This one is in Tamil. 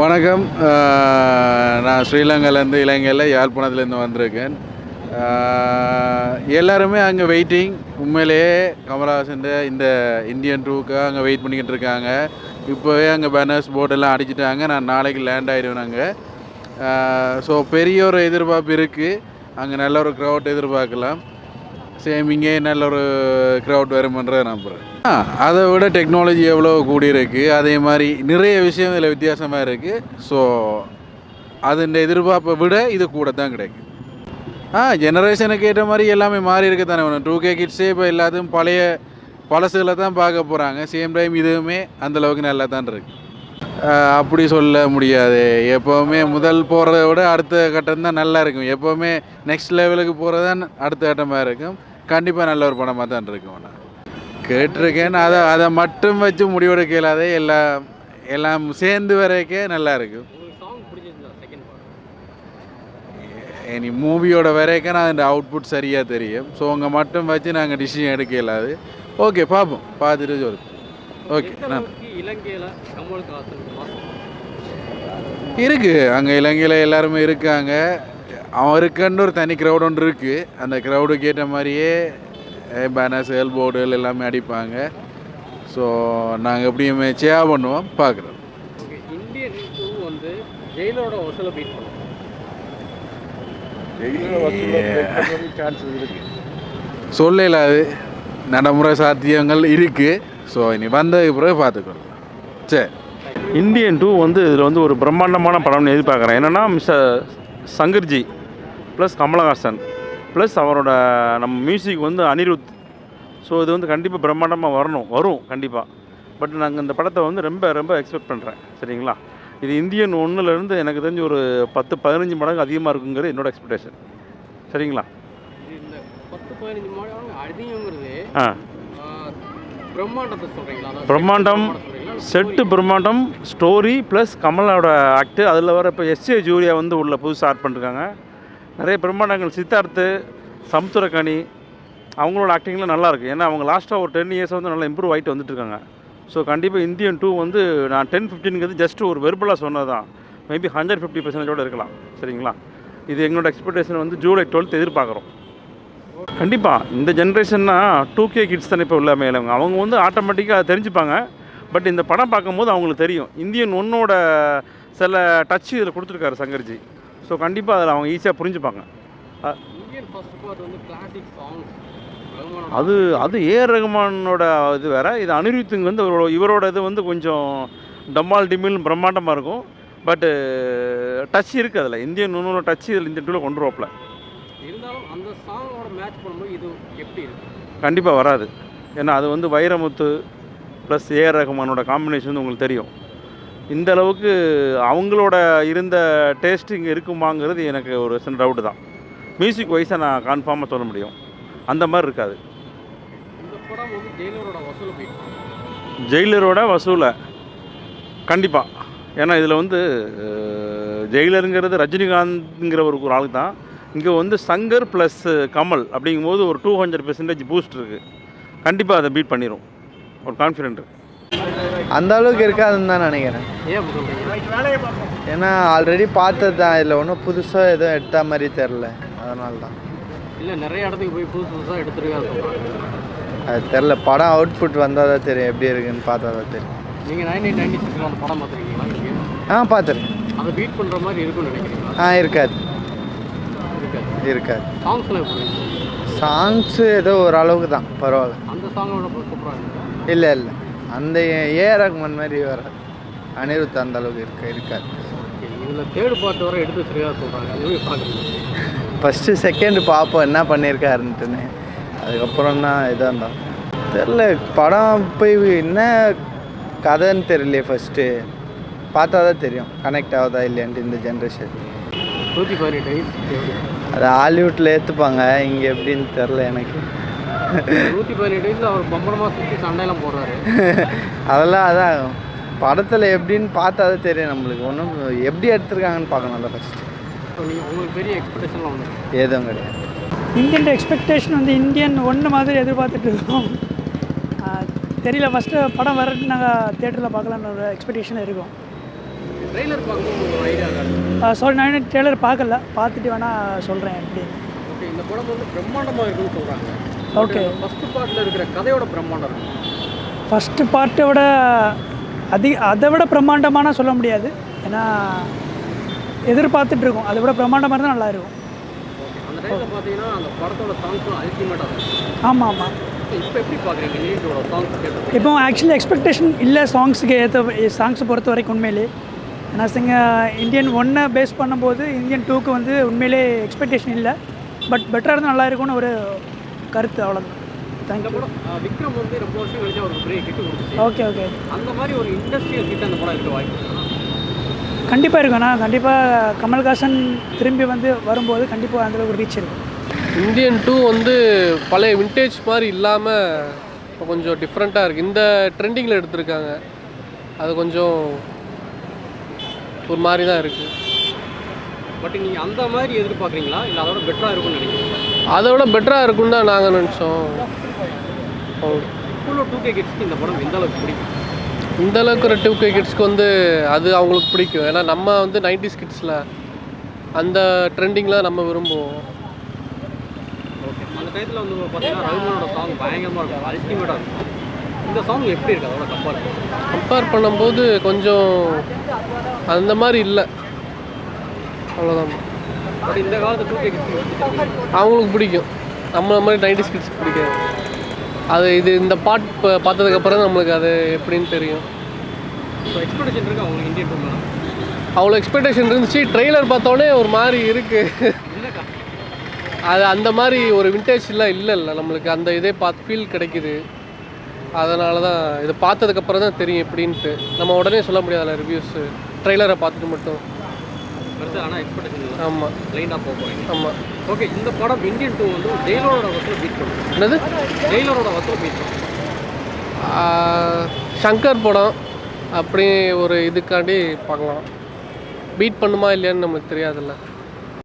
வணக்கம். நான் ஸ்ரீலங்காலேருந்து இலங்கையில் யாழ்ப்பாணத்துலேருந்து வந்திருக்கேன். எல்லாருமே அங்கே வெயிட்டிங் உண்மையிலேயே கமலஹாசன் இந்த இந்தியன் டூக்கு அங்கே வெயிட் பண்ணிக்கிட்டு இருக்காங்க. இப்போவே அங்கே பேனர்ஸ் போர்டெல்லாம் அடிச்சிட்டாங்க. நான் நாளைக்கு லேண்ட் ஆகிடுவேன் அங்கே. ஸோ பெரிய ஒரு எதிர்பார்ப்பு இருக்குது அங்கே நல்ல ஒரு க்ரௌட் எதிர்பார்க்கலாம். சேம் இங்கே நல்ல ஒரு க்ரௌட் வருமன்ற நம்புகிறேன் அதை விட டெக்னாலஜி எவ்வளோ கூடியிருக்கு அதே மாதிரி நிறைய விஷயம் இதில் வித்தியாசமாக இருக்குது ஸோ அதன் எதிர்பார்ப்பை விட இது கூட தான் கிடைக்கும். ஆ ஜெனரேஷனுக்கு ஏற்ற மாதிரி எல்லாமே மாறி இருக்கு தானே ஒன்று டூ கே கிட்ஸே இப்போ எல்லாத்தையும் பழைய பழசுகளை தான் பார்க்க போகிறாங்க சேம் டைம் இதுவுமே அந்தளவுக்கு நல்லா தான் இருக்குது அப்படி சொல்ல முடியாது. எப்போவுமே முதல் போகிறத விட அடுத்த கட்டம் தான் நல்லா இருக்கும். எப்போவுமே நெக்ஸ்ட் லெவலுக்கு போகிறது தான் அடுத்த கட்டமாக இருக்கும். கண்டிப்பாக நல்ல ஒரு படமாக தான் இருக்கும் நான் கேட்டிருக்கேன். அதை அதை மட்டும் வச்சு முடிவெடுக்க இயலாத எல்லாம் எல்லாம் சேர்ந்து வரைக்கே நல்லா இருக்கும். இனி மூவியோட வரைக்கும் நான் அந்த அவுட்புட் சரியாக தெரியும். ஸோ உங்கள் மட்டும் வச்சு நாங்கள் டிசிஷன் எடுக்க இயலாது ஓகே பார்ப்போம். பார்த்துட்டு சொல்லுவோம் ஓகே நான் இலங்கையில் கமல்ஹாசன் மாசம் இருக்குது அங்கே இலங்கையில் எல்லாருமே இருக்காங்க. அவருக்குன்னு ஒரு தனி க்ரௌட் ஒன்று இருக்குது அந்த க்ரௌடுக்கு ஏற்ற மாதிரியே பேனர்ஸ் போர்டுகள் எல்லாமே அடிப்பாங்க. ஸோ நாங்கள் எப்படியுமே சேவ் பண்ணுவோம் பார்க்குறோம். ஓகே இந்தியன் டூ வந்து ஜெயிலோட வசூலை பீட் பண்ணும். சொல்லல அது. நடைமுறை சாத்தியங்கள் இருக்குது ஸோ இனி வந்ததுக்கு பிறகு பார்த்துக்கொள்ளலாம் சரி. இந்தியன் டூ வந்து இதில் வந்து ஒரு பிரம்மாண்டமான படம்னு எதிர்பார்க்குறேன். என்னென்னா mister Shankarji plus Kamalahaasan plus அவரோட நம்ம மியூசிக் வந்து அனிருத். ஸோ இது வந்து கண்டிப்பாக பிரம்மாண்டமாக வரணும். வரும் கண்டிப்பாக பட் நாங்கள் இந்த படத்தை வந்து ரொம்ப ரொம்ப எக்ஸ்பெக்ட் பண்ணுறேன் சரிங்களா? இது இந்தியன் ஒன்றுலேருந்து எனக்கு தெரிஞ்சு ஒரு பத்து பதினஞ்சு மடங்கு அதிகமாக இருக்குங்கிறது என்னோட எக்ஸ்பெக்டேஷன் சரிங்களா? பிரம்மாண்டத்தை பிரம்மாண்டம் செட்டு பிரம்மாண்டம் ஸ்டோரி ப்ளஸ் கமலோட ஆக்டு அதில் வர இப்போ எஸ்ஏ ஜூரியா வந்து உள்ள புதுசாக ஆட் பண்ணிருக்காங்க. நிறைய பிரம்மாண்டங்கள். சித்தார்த்து சமுத்திரக்கனி அவங்களோட ஆக்டிங்லாம் நல்லாயிருக்கு ஏன்னா அவங்க லாஸ்ட்டாக ஒரு டென் இயர்ஸ் வந்து நல்லா இம்ப்ரூவ் ஆகிட்டு வந்துட்டுருக்காங்க. ஸோ கண்டிப்பாக இந்தியன் டூ வந்து நான் டென் ஃபிஃப்டின்ங்கிறது ஜஸ்ட் ஒரு வெர்பலாக சொன்னது தான் மேபி ஹண்ட்ரட் ஃபிஃப்டி பர்சன்டேஜோடு இருக்கலாம். சரிங்களா? இது எங்களோட எக்ஸ்பெக்டேஷன் வந்து ஜூலை டுவெல்த் எதிர்பார்க்குறோம். கண்டிப்பாக இந்த ஜென்ரேஷன்னா டூ கே கிட்ஸ் தானே இப்போ உள்ள மேலவங்க. அவங்க வந்து ஆட்டோமேட்டிக்காக தெரிஞ்சுப்பாங்க. பட் இந்த படம் பார்க்கும்போது அவங்களுக்கு தெரியும். இந்தியன் ஒன்னோட சில டச் இதில் கொடுத்துருக்காரு சங்கர்ஜி. ஸோ கண்டிப்பாக அதில் அவங்க ஈஸியாக புரிஞ்சுப்பாங்க. அது அது ஏஆர் ரகுமானோட இது வேற. இது அனிருத்துங்க வந்து அவரோட இவரோட இது வந்து கொஞ்சம் டம்மால் டிமில் பிரம்மாண்டமாக இருக்கும். பட்டு டச் இருக்குது அதில். இந்தியன் ஒன்னோட டச் இதில் இந்த டூவில் கொண்டு வரப்பில் இருந்தாலும் அந்த சாங்கோட மேட்ச் பண்ணும்போது இது எப்படி இருக்கு? கண்டிப்பாக வராது. ஏன்னா அது வந்து வைரமுத்து ப்ளஸ் ஏஆர் ரஹ்மானோட காம்பினேஷன் உங்களுக்கு தெரியும். இந்த அளவுக்கு அவங்களோட இருந்த டேஸ்ட் இங்கே இருக்குமாங்கிறது எனக்கு ஒரு சின்ன டவுட்டு தான். மியூசிக் வைஸாக நான் கன்ஃபார்மாக சொல்ல முடியும். அந்த மாதிரி இருக்காது. ஜெயிலரோட வசூலை கண்டிப்பாக ஏன்னா இதில் வந்து ஜெயிலருங்கிறது ரஜினிகாந்த்ங்கிற ஒரு ஒரு ஆளுக்கு தான். இங்கே வந்து சங்கர் ப்ளஸ் கமல் அப்படிங்கும்போது ஒரு டூ ஹண்ட்ரட் பெர்சன்டேஜ் பூஸ்ட் இருக்குது கண்டிப்பாக அதை பீட் பண்ணிடும் ஒரு கான்ஃபிடென்ட் இருக்குது அந்த அளவுக்கு இருக்காதுன்னு தான் நினைக்கிறேன். ஏன்னா ஆல்ரெடி பார்த்தது தான். இதில் ஒன்றும் புதுசாக எதுவும் எடுத்த மாதிரி தெரில அதனால தான் இல்லை நிறைய இடத்துக்கு போய் புதுசு புதுசாக எடுத்துருக்காரு சொல்கிறாங்க அது தெரில படம் அவுட்புட் வந்தால் தான் தெரியும். எப்படி இருக்குன்னு பார்த்தா தான் தெரியும் நீங்கள் நைன்டீன் நைன்டி சிக்ஸில் அந்த படம் பார்த்துருக்கீங்களா? ஆ பார்த்துருக்கேன். அதை பீட் பண்ணுற மாதிரி இருக்கும்னு நினைக்கிறீங்களா? ஆ இருக்காது. இருக்காது. இருக்காது. சாங்ஸ்லாம் எப்படி இருக்கு? சாங்ஸு ஏதோ ஓரளவுக்கு தான். பரவாயில்ல. அந்த சாங்கோட சூப்பராக இருக்கு. இல்லை இல்லை. அந்த ஏ ரகுமான் மாதிரி வராது அனிருத் அந்த அளவுக்கு இருக்க இருக்காது இதில் தேர்ட் பார்ட் வர எடுத்து வச்சிருக்கா சொல்கிறாங்க ஃபஸ்ட்டு செகண்ட் பார்ப்போம் என்ன பண்ணியிருக்காருன்ட்டுன்னு. அதுக்கப்புறம் தான் இதாக இருந்தான் தெரில படம் போய் என்ன கதைன்னு தெரியலையே ஃபஸ்ட்டு பார்த்தா தான் தெரியும். கனெக்ட் ஆகுதா இல்லையான்ட்டு இந்த ஜென்ரேஷன் அது ஹாலிவுட்டில் ஏற்றுப்பாங்க இங்கே எப்படின்னு தெரில எனக்கு. நூற்றி பதினெட்டு வயசில் அவர் பம்பரமாக சுற்றி சண்டையெல்லாம் போடுறாரு. அதெல்லாம் அதான். படத்தில் எப்படின்னு பார்த்தா தான் தெரியும் நம்மளுக்கு. ஒன்றும் எப்படி எடுத்திருக்காங்கன்னு பார்க்கணும்ல ஃபஸ்ட்டு இப்போ நீங்கள் உங்களுக்கு பெரிய எக்ஸ்பெக்டேஷன்லாம் ஒன்று எதுவும் கிடையாது. இந்தியன் எக்ஸ்பெக்டேஷன் வந்து இந்தியன் ஒன்று மாதிரி எதிர்பார்த்துட்டு இருக்கோம். தெரியல ஃபஸ்ட்டு படம் வரட்டு நாங்கள் தேட்டரில் பார்க்கலான்னு ஒரு எக்ஸ்பெக்டேஷன் இருக்கும். ட்ரெய்லர் பார்க்கும்போது ஒரு ஐடியா காட்டு சாரி நான் இன்னும் ட்ரெய்லர் பார்க்கல. பார்த்துட்டு வேணால் சொல்கிறேன் எப்படின்னு ஓகே இந்த படம் வந்து பிரம்மாண்டமாக இருக்குன்னு சொல்கிறாங்க ஓகே. ஃபர்ஸ்ட் பார்ட்டில் இருக்கிற கதையோட பிரம்மாண்டம் ஃபஸ்ட்டு பார்ட்டை விட அதிக அதை விட பிரம்மாண்டமான சொல்ல முடியாது. ஏன்னா எதிர்பார்த்துட்டு இருக்கோம் அதை விட பிரம்மாண்டமாக இருந்தால் நல்லா இருக்கும். ஓகே. அந்த டைமில் பார்த்தீங்கன்னா அந்த படத்தோட சாங்ஸ்லாம் அல்டிமேட்டாக இருக்கும். ஆமாம் ஆமாம் இப்போ எப்படி பார்க்குறீங்க நீங்களோட சாங்ஸ் கேட்டு இப்போ ஆக்சுவலி எக்ஸ்பெக்டேஷன் இல்லை சாங்ஸுக்கு ஏற்ற சாங்ஸ் பொறுத்த வரைக்கும் உண்மையிலே. ஏன்னா சிங்க இந்தியன் ஒன்னை பேஸ் பண்ணும்போது இந்தியன் டூக்கு வந்து உண்மையிலே எக்ஸ்பெக்டேஷன் இல்லை. பட் பெட்டராக இருந்தால் நல்லா இருக்கும்னு ஒரு கருத்து அவ்வளோதான் தேங்க்யூ படம் விக்ரம் வந்து ரொம்ப வருஷம் கழிச்சு அவருக்கு பிரேக் ஹிட் கொடுத்துச்சு. ஓகே ஓகே அந்த மாதிரி ஒரு இண்டஸ்ட்ரியல் ஹிட் அந்த படம் இருக்க வாய்ப்பு? கண்டிப்பாக இருக்கும்ண்ணா கண்டிப்பாக கமல்ஹாசன் திரும்பி வந்து வரும்போது கண்டிப்பாக அந்தளவுக்கு ஒரு ரீச் இருக்கும் இந்தியன் டூ வந்து பழைய விண்டேஜ் மாதிரி இல்லாமல் இப்போ கொஞ்சம் டிஃப்ரெண்ட்டாக இருக்குது இந்த ட்ரெண்டிங்கில் எடுத்திருக்காங்க. அது கொஞ்சம் ஒரு மாதிரி தான் இருக்குது பட் நீங்கள் அந்த மாதிரி எதிர்பார்க்குறீங்களா? இல்லை அதோட பெட்டராக இருக்கும்னு நினைக்கிறீங்களா? அதை விட பெட்டராக இருக்கும்னு தான் நாங்கள் நினச்சோம். இந்த படம் எந்த அளவுக்கு பிடிக்கும்? இந்த அளவுக்கு ஒரு டூ கே கிட்ஸ்க்கு வந்து அது அவங்களுக்கு பிடிக்கும். ஏன்னா நம்ம வந்து நைன்டிஸ் கிட்ஸில் அந்த ட்ரெண்டிங்கில் நம்ம விரும்புவோம். ஓகே அந்த டயத்தில் வந்து பார்த்தீங்கன்னா ரகுமானோட சாங் பயங்கரமாக இருக்கும். அல்டிமேட்டாக இருக்கும். இந்த சாங் எப்படி இருக்கு? அதோட கம்பேர் கம்பேர் பண்ணும்போது கொஞ்சம் அந்த மாதிரி இல்லை. அவ்வளோதான் இந்த காலத்து டூ கே அவங்களுக்கு பிடிக்கும். நம்மள மாதிரி நைன்டிஸ் கிட்ஸ்க்கு பிடிக்காது. அது இது இந்த பாட் ப- பார்த்ததுக்கப்புறம் நம்மளுக்கு அது எப்படின்னு தெரியும். எக்ஸ்பெக்டேஷன் இருக்கு அவங்களுக்கு இந்தியன் டூ அவ்வளோ எக்ஸ்பெக்டேஷன் இருந்துச்சு. ட்ரெய்லர் பார்த்தோன்னே ஒரு மாதிரி இருக்குது அது அந்த மாதிரி ஒரு விண்டேஜ்லாம் இல்லை இல்லை. நம்மளுக்கு அந்த இதே பார்த்து ஃபீல் கிடைக்குது. அதனால தான் இதை பார்த்ததுக்கப்புறம் தான் தெரியும் எப்படின்ட்டு. நம்ம உடனே சொல்ல முடியாதுல்ல ரிவ்யூஸு ட்ரெய்லரை பார்த்துட்டு மட்டும். பெருசாக ஆனால் எக்ஸ்பெக்டேஷன் ஆமாம் லைனாக போக போகிறீங்க ஆமாம் ஓகே இந்த படம் இந்தியன் டூ வந்து ஜெயிலரோட வசூலை பீட் பண்ணும் என்னது? ஜெயிலரோட வசூலை பீட் பண்ணும் சங்கர் படம் அப்படி ஒரு இதுக்காண்டி பார்க்கலாம். பீட் பண்ணுமா இல்லையான்னு நமக்கு தெரியாதுல்ல.